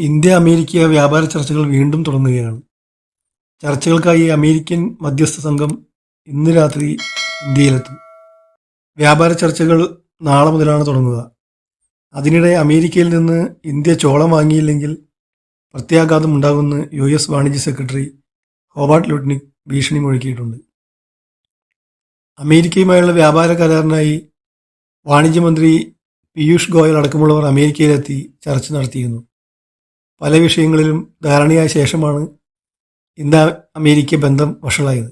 India America വ്യാപാര ചർച്ചകൾ വീണ്ടും തുടങ്ങുകയാണ്. ചർച്ചകൾക്കായി അമേരിക്കൻ മധ്യസ്ഥ സംഘം ഇന്ന് രാത്രി ഇന്ത്യയിലെത്തും. വ്യാപാര ചർച്ചകൾ നാളെ മുതലാണ് തുടങ്ങുക. അതിനിടെ അമേരിക്കയിൽ നിന്ന് ഇന്ത്യ ചോളം വാങ്ങിയില്ലെങ്കിൽ പ്രത്യാഘാതം ഉണ്ടാകുമെന്ന് യു എസ് വാണിജ്യ സെക്രട്ടറി ഹോബാർട്ട് ലുട്നിക് ഭീഷണി മുഴക്കിയിട്ടുണ്ട്. അമേരിക്കയുമായുള്ള വ്യാപാര കരാറിനായി വാണിജ്യമന്ത്രി പീയൂഷ് ഗോയൽ അടക്കമുള്ളവർ അമേരിക്കയിലെത്തി ചർച്ച നടത്തിയിരുന്നു. പല വിഷയങ്ങളിലും ധാരണയായ ശേഷമാണ് ഇന്ത്യ അമേരിക്ക ബന്ധം വഷളായത്.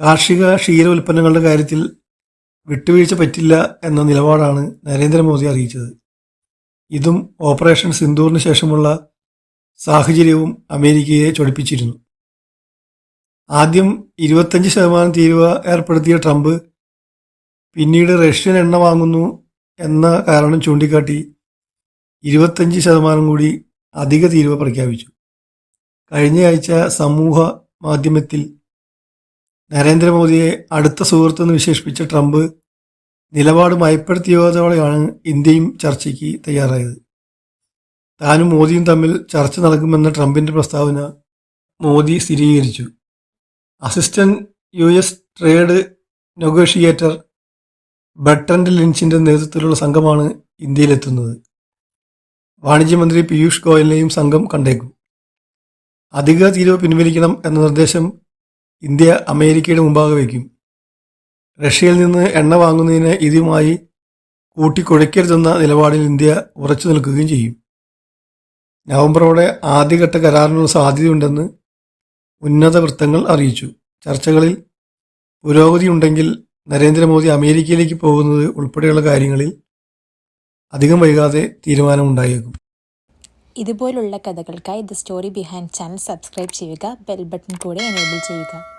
കാർഷിക ക്ഷീര ഉൽപ്പന്നങ്ങളുടെ കാര്യത്തിൽ വിട്ടുവീഴ്ച പറ്റില്ല എന്ന നിലപാടാണ് നരേന്ദ്രമോദി അറിയിച്ചത്. ഇതും ഓപ്പറേഷൻ സിന്ദൂറിന് ശേഷമുള്ള സാഹചര്യവും അമേരിക്കയെ ചൊടിപ്പിച്ചിരുന്നു. ആദ്യം ഇരുപത്തഞ്ച് ശതമാനം തീരുവ ഏർപ്പെടുത്തിയ ട്രംപ് പിന്നീട് റഷ്യൻ എണ്ണ വാങ്ങുന്നു എന്ന കാരണം ചൂണ്ടിക്കാട്ടി ഇരുപത്തഞ്ച് ശതമാനം കൂടി അധിക തീരുവ പ്രഖ്യാപിച്ചു. കഴിഞ്ഞയാഴ്ച സമൂഹ മാധ്യമത്തിൽ നരേന്ദ്രമോദിയെ അടുത്ത സുഹൃത്തെന്ന് വിശേഷിപ്പിച്ച ട്രംപ് നിലപാട് മയപ്പെടുത്തിയതോടെയാണ് ഇന്ത്യയും ചർച്ചയ്ക്ക് തയ്യാറായത്. താനും മോദിയും തമ്മിൽ ചർച്ച നടക്കുമെന്ന ട്രംപിന്റെ പ്രസ്താവന മോദി സ്ഥിരീകരിച്ചു. Assistant U S trade negotiator ബട്ടൻഡ് ലിൻച്ചിന്റെ നേതൃത്വത്തിലുള്ള സംഘമാണ് ഇന്ത്യയിലെത്തുന്നത്. വാണിജ്യമന്ത്രി പീയൂഷ് ഗോയലിനെയും സംഘം കണ്ടേക്കും. അധിക തീരുവ പിൻവലിക്കണം എന്ന നിർദ്ദേശം ഇന്ത്യ അമേരിക്കയുടെ മുമ്പാകെ വയ്ക്കും. റഷ്യയിൽ നിന്ന് എണ്ണ വാങ്ങുന്നതിന് ഇതുമായി കൂട്ടിക്കൊഴിക്കരുതെന്ന നിലപാടിൽ ഇന്ത്യ ഉറച്ചു നിൽക്കുകയും ചെയ്യും. നവംബറോടെ ആദ്യഘട്ട കരാറിനുള്ള സാധ്യതയുണ്ടെന്ന് ഉന്നത വൃത്തങ്ങൾ അറിയിച്ചു. ചർച്ചകളിൽ പുരോഗതിയുണ്ടെങ്കിൽ നരേന്ദ്രമോദി അമേരിക്കയിലേക്ക് പോകുന്നത് ഉൾപ്പെടെയുള്ള കാര്യങ്ങളിൽ അധികം വൈകാതെ തീരുമാനമുണ്ടായേക്കും. ഇതുപോലുള്ള കഥകൾക്കായി the story behind channel subscribe ചെയ്യുക ബെൽ ബട്ടൺ കൂടെ എനേബിൾ ചെയ്യുക.